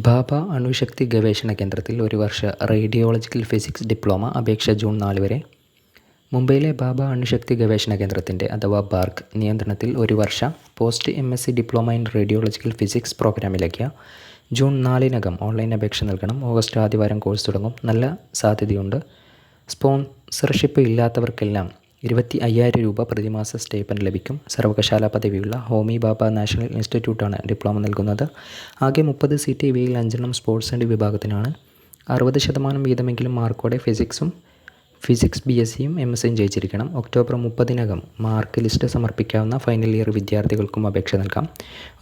ഭാഭ അണുശക്തി ഗവേഷണ കേന്ദ്രത്തിൽ ഒരു വർഷ റേഡിയോളജിക്കൽ ഫിസിക്സ് ഡിപ്ലോമ അപേക്ഷ ജൂൺ നാല് വരെ. മുംബൈയിലെ ബാബ അണുശക്തി ഗവേഷണ കേന്ദ്രത്തിന്റെ അഥവാ ബാർക്ക് നിയന്ത്രണത്തിൽ ഒരു വർഷ post M S C diploma in radiological physics പ്രോഗ്രാമിലേക്ക്. ജൂൺ നാലിനകം ഓൺലൈൻ അപേക്ഷ നൽകണം. ഓഗസ്റ്റ് ആദ്യവാരം കോഴ്സ് തുടങ്ങും. നല്ല സാധ്യതയുണ്ട്. സ്പോൺസർഷിപ്പ് ഇല്ലാത്തവർക്കെല്ലാം ഇരുപത്തി അയ്യായിരം രൂപ പ്രതിമാസ സ്റ്റേപ്പൻഡ് ലഭിക്കും. സർവകലാശാല പദവിയുള്ള ഹോമി ബാബ നാഷണൽ ഇൻസ്റ്റിറ്റ്യൂട്ടാണ് ഡിപ്ലോമ നൽകുന്നത്. ആകെ മുപ്പത് സീറ്റ് ഇവയിൽ അഞ്ചെണ്ണം സ്പോർട്സ് ആൻഡ് വിഭാഗത്തിനാണ്. അറുപത് ശതമാനം വീതമെങ്കിലും മാർക്കോടെ ഫിസിക്സും ഫിസിക്സ് ബി എസ് സിയും എം എസ് സിയും ജയിച്ചിരിക്കണം. ഒക്ടോബർ മുപ്പതിനകം മാർക്ക് ലിസ്റ്റ് സമർപ്പിക്കാവുന്ന ഫൈനൽ ഇയർ വിദ്യാർത്ഥികൾക്കും അപേക്ഷ നൽകാം.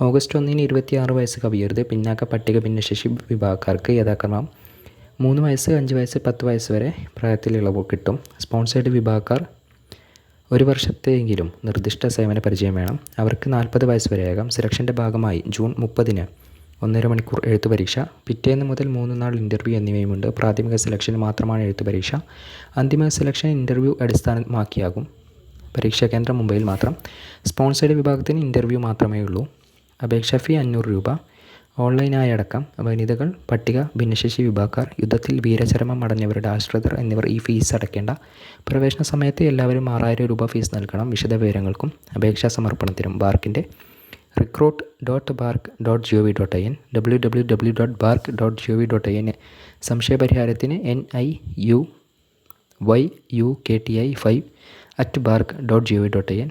ഓഗസ്റ്റ് ഒന്നിന് ഇരുപത്തിയാറ് വയസ്സ് കവിയരുത്. പിന്നാക്ക പട്ടിക ഭിന്നശേഷി വിഭാഗക്കാർക്ക് യഥാക്രമം മൂന്ന് വയസ്സ് അഞ്ച് വയസ്സ് പത്ത് വയസ്സ് വരെ പ്രായത്തിൽ ഇളവ് കിട്ടും. സ്പോൺസേഡ് വിഭാഗക്കാർ ഒരു വർഷത്തെയെങ്കിലും നിർദ്ദിഷ്ട സേവന പരിചയം വേണം. അവർക്ക് നാൽപ്പത് വയസ്സ് വരെയാകാം സെലക്ഷന്റെ ഭാഗമായി ജൂൺ മുപ്പതിന് ഒന്നര മണിക്കൂർ എഴുത്തു പരീക്ഷ പിറ്റേന്ന് മുതൽ മൂന്ന് നാൾ ഇന്റർവ്യൂ എന്നിവയുമുണ്ട്. പ്രാഥമിക സെലക്ഷന് മാത്രമാണ് എഴുത്തു പരീക്ഷ. അന്തിമ സെലക്ഷൻ ഇന്റർവ്യൂ അടിസ്ഥാനമാക്കിയാകും. പരീക്ഷാ കേന്ദ്രം മുംബൈയിൽ മാത്രം. സ്പോൺസേഡ് വിഭാഗത്തിന് ഇന്റർവ്യൂ മാത്രമേ ഉള്ളൂ അപേക്ഷാ ഫീ അഞ്ഞൂറ് രൂപ. ഓൺലൈനായി അടക്കം വനിതകൾ പട്ടിക ഭിന്നശേഷി വിഭാഗക്കാർ യുദ്ധത്തിൽ വീരചരമം അടഞ്ഞവരുടെ ആശ്രിതർ എന്നിവർ ഈ ഫീസ് അടയ്ക്കേണ്ട. പ്രവേശന സമയത്ത് എല്ലാവരും ആറായിരം രൂപ ഫീസ് നൽകണം. വിശദ വിവരങ്ങൾക്കും അപേക്ഷാ സമർപ്പണത്തിനും ബാർക്കിന്റെ recruit dot BARC dot G O V dot I N W W W dot BARC dot G O V dot I N സംശയപരിഹാരത്തിന് N I U Y U K T I five at BARC dot G O V dot I N